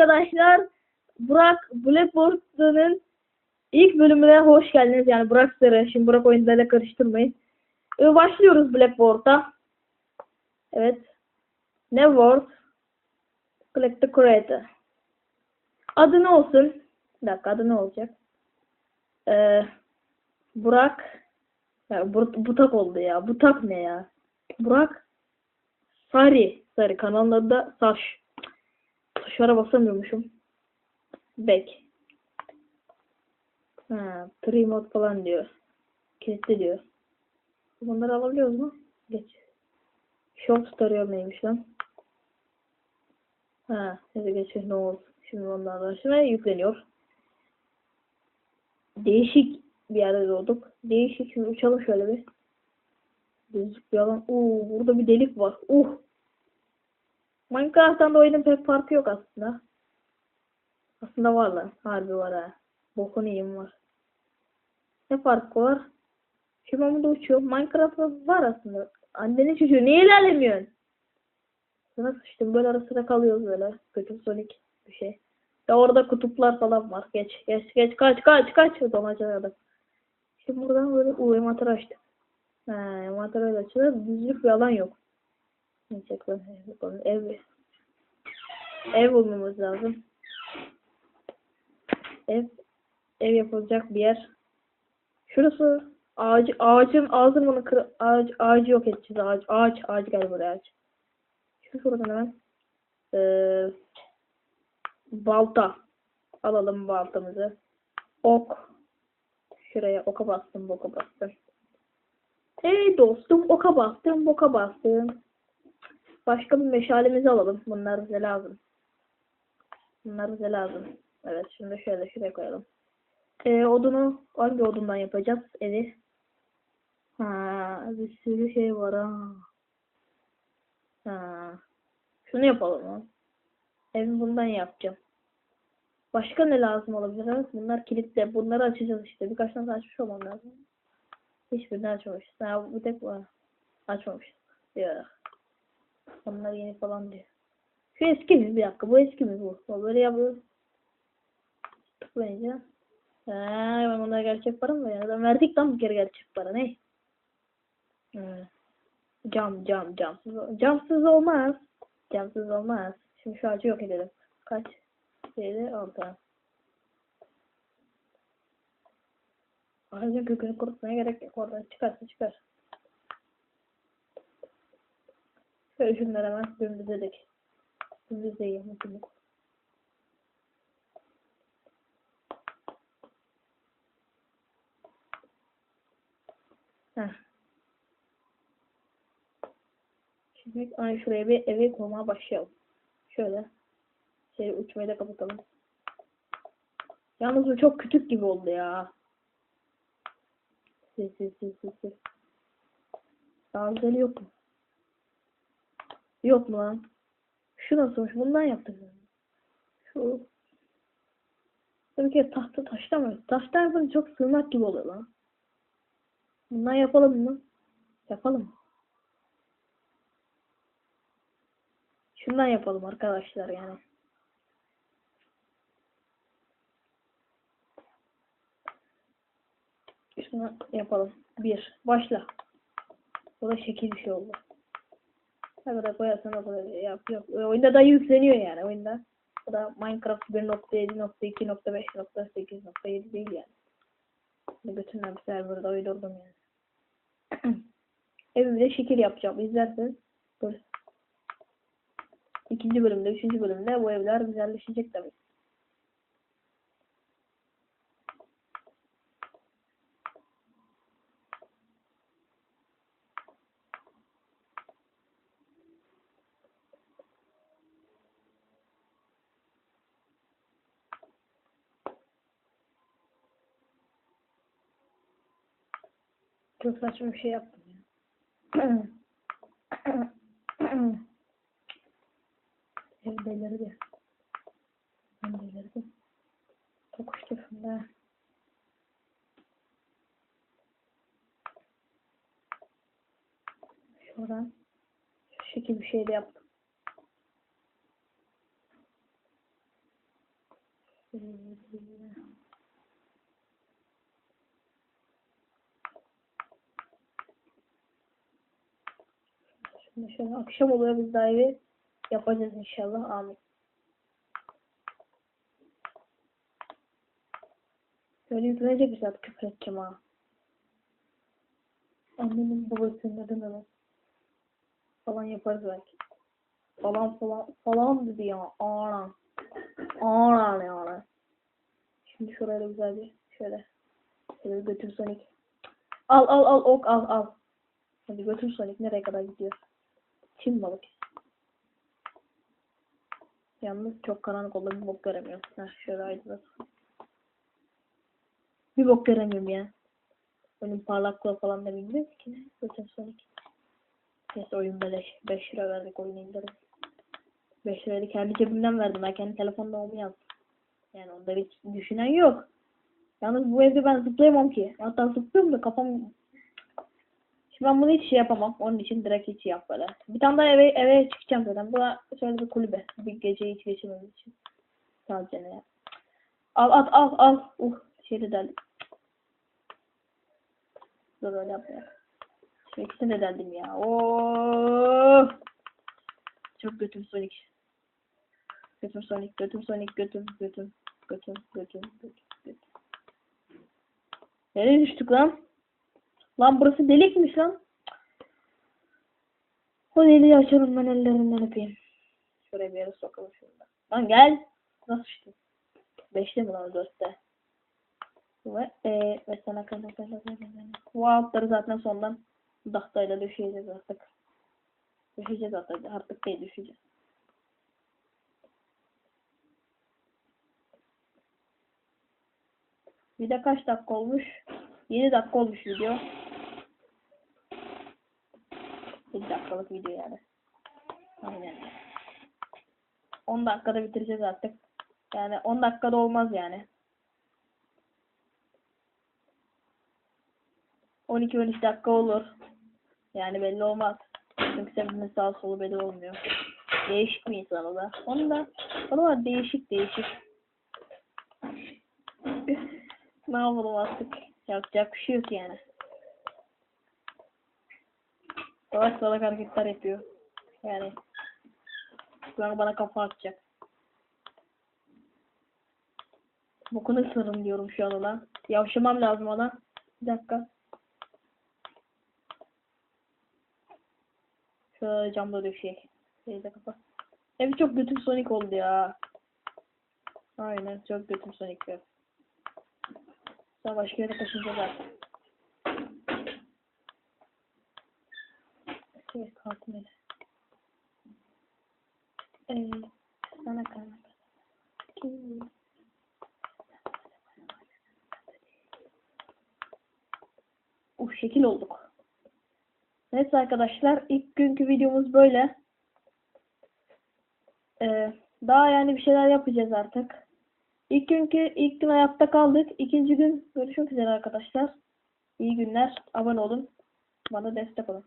arkadaşlar. Burak Blackboard'un ilk bölümüne hoş geldiniz. Yani Burak Sarı. Şimdi Burak oyunlarıyla karıştırmayın. Ee, başlıyoruz Blackboard'a. Evet. Ne word? Click the creator. Adı ne olsun? Bir dakika adı ne olacak? Ee, Burak ya, bu, butak oldu ya. Butak ne ya? Burak Sari. Sari. Kanalın adı da Saş. Tuşlara basamıyormuşum. Back. Ha, tree mode falan diyor. Kilitli diyor. Bunları alabiliyoruz mu? Geç. Shop tutorial neymiş lan? Ha, hadi geçelim ne olsun. Şimdi onlardan sonra yükleniyor. Değişik bir yerde doğduk. Değişik. Şimdi uçalım şöyle bir. Bir alan. Oo, burada bir delik var. Uh. Minecraft'tan da oyunun pek farkı yok aslında. Aslında var lan. Harbi var ha. Bokunu yiyeyim var. Ne farkı var? Şimdi ben burada uçuyorum. Minecraft'ta var aslında. Annenin çocuğu niye ilerlemiyorsun? Sana sıçtım. Böyle arasında kalıyoruz böyle. Kötü Sonic bir şey. Ya orada kutuplar falan var. Geç geç geç kaç kaç kaç. Domacada. Şimdi buradan böyle uuu envanter açtım. He envanter öyle açılır. Düzlük bir alan yok. Neyse bakalım. Ev. Ev bulmamız lazım. Ev. Ev yapılacak bir yer. Şurası ağacı, ağacın ağzını bunu kır, ağaç, ağacı yok edeceğiz. Ağaç, ağaç, ağaç gel buraya ağaç. Şu şuradan hemen ee, balta. Alalım baltamızı. Ok. Şuraya oka bastım, boka bastım. Hey dostum, oka bastım, boka bastım. Başka bir meşalemizi alalım. Bunlar bize lazım. Bunlar bize lazım. Evet, şimdi şöyle şuraya koyalım. Ee, odunu hangi odundan yapacağız evi? Ha, bir sürü şey var ha. Ha. Şunu yapalım ha. Evi bundan yapacağım. Başka ne lazım olabilir? Bunlar kilitli. Bunları açacağız işte. Birkaç tane açmış olmam lazım. Hiçbirini açmamışız. Ha, bu tek var. Açmamışız. Ya. Onlar yeni falan diyor. Şu eski mi? Bir dakika. Bu eski mi bu? O böyle yapıyor. Tıklayınca. Ha, ben onlara gerçek para mı ya? Verdik lan bir kere gerçek para. Ne? Hmm. Cam cam camsız. Camsız olmaz. Camsız olmaz. Şimdi şu ağacı yok edelim. Kaç? 7, 6. Ağacın kökünü kurutmaya gerek yok. Oradan çıkarsa çıkar. Şöyle şunları hemen dümdüzedik. Dümdüzeyim. Dümdüz. Heh. Şimdi ay şuraya bir eve koymaya başlayalım. Şöyle. Şey uçmayı da kapatalım. Yalnız bu çok küçük gibi oldu ya. Sil sil sil sil sil. Daha güzeli yok mu? Yok mu lan? Şu nasılmış? Bundan yaptık. Şu. Tabii ki tahta taşta mı? Taşta yapınca çok sığınak gibi oluyor lan. Bundan yapalım mı? Yapalım. Şundan yapalım arkadaşlar yani. Şunu yapalım. Bir. Başla. Bu da şekil bir şey oldu. Kadar koyarsan o kadar yap yok. E, Oyunda da yükleniyor yani oyunda. Bu da Minecraft 1.7.2.5.8.7 değil yani. Ne bir serverda uydurdum yani. Evimde şekil yapacağım. İzlerseniz böyle. İkinci bölümde, üçüncü bölümde bu evler güzelleşecek tabii. Çok saçma bir şey yaptım ya. Ev delirdi. Ben delirdim. Tokuştu şimdi. Şuradan şu şekil bir şey de yaptım. Şimdi şöyle akşam oluyor biz evi yapacağız inşallah. Amin. Böyle yüklenecek saat küfür edeceğim ha. Annemin babasının adı ne lan? Falan yaparız belki. Falan falan falan dedi ya. Ana. Ana ne ana. Şimdi şuraya da güzel bir şöyle. Şöyle götür Sonic. Al al al ok al al. Hadi götür Sonic nereye kadar gidiyor? Çin balık. Yalnız çok karanlık oldu bir bok göremiyorum. Heh şöyle aydınlat. Bir bok göremiyorum ya. Onun parlaklığı falan da bilmiyoruz ki ne. Götür Sonic. Neyse oyun beleş. 5 lira verdik oyunu indirim. 5 lirayı kendi cebimden verdim. Ben kendi telefonda onu yazdım. Yani onda hiç düşünen yok. Yalnız bu evde ben zıplayamam ki. Hatta zıplıyorum da kafam... Ben bunu hiç şey yapamam. Onun için direkt hiç yap. Bir tane daha eve, eve çıkacağım zaten. Bu da şöyle bir kulübe. Bir geceyi hiç geçirmem için. Sadece ne ya. Al at al al. Uh şeyde deldim. Dur öyle yapmayalım. Şu ikisini de deldim ya. Oo. Çok götüm Sonic. Götüm Sonic, götüm Sonic, götüm, götüm, götüm, götüm, götüm, götüm. Nereye düştük lan? Lan burası delikmiş lan. O deliği açalım ben ellerinden öpeyim. Şuraya bir yere sokalım şurada. Lan gel. Nasıl düştün? Beşte mi lan dörtte? Ve, e, ve sana kadar kadar kadar Bu altları zaten sondan dahtayla düşeceğiz artık. Düşeceğiz artık. Artık değil düşeceğiz. Bir de kaç dakika olmuş? 7 dakika olmuş video. 7 dakikalık video yani. Aynen. 10 dakikada bitireceğiz artık. Yani 10 dakikada olmaz yani. 12-13 dakika olur. Yani belli olmaz. Çünkü sebebinin sağ solu belli olmuyor. Değişik bir insan o da. Onun da, o da değişik değişik. ne yapalım artık. Yapacak bir şey yok yani. Salak salak hareketler yapıyor. Yani. An bana kafa atacak. Bokunu ısırırım diyorum şu an ona. Yavşamam lazım ona. Bir dakika. Şöyle camda döşeyek. Şeyi de kapat. Ev çok götüm Sonic oldu ya. Aynen çok götüm Sonic ev. Daha başka yere. Şey kalktım hele. Ee, sana kalmak. Uf şekil olduk. Neyse arkadaşlar ilk günkü videomuz böyle. Ee, daha yani bir şeyler yapacağız artık. İlk günkü ilk gün hayatta kaldık. İkinci gün görüşmek üzere arkadaşlar. İyi günler. Abone olun. Bana destek olun.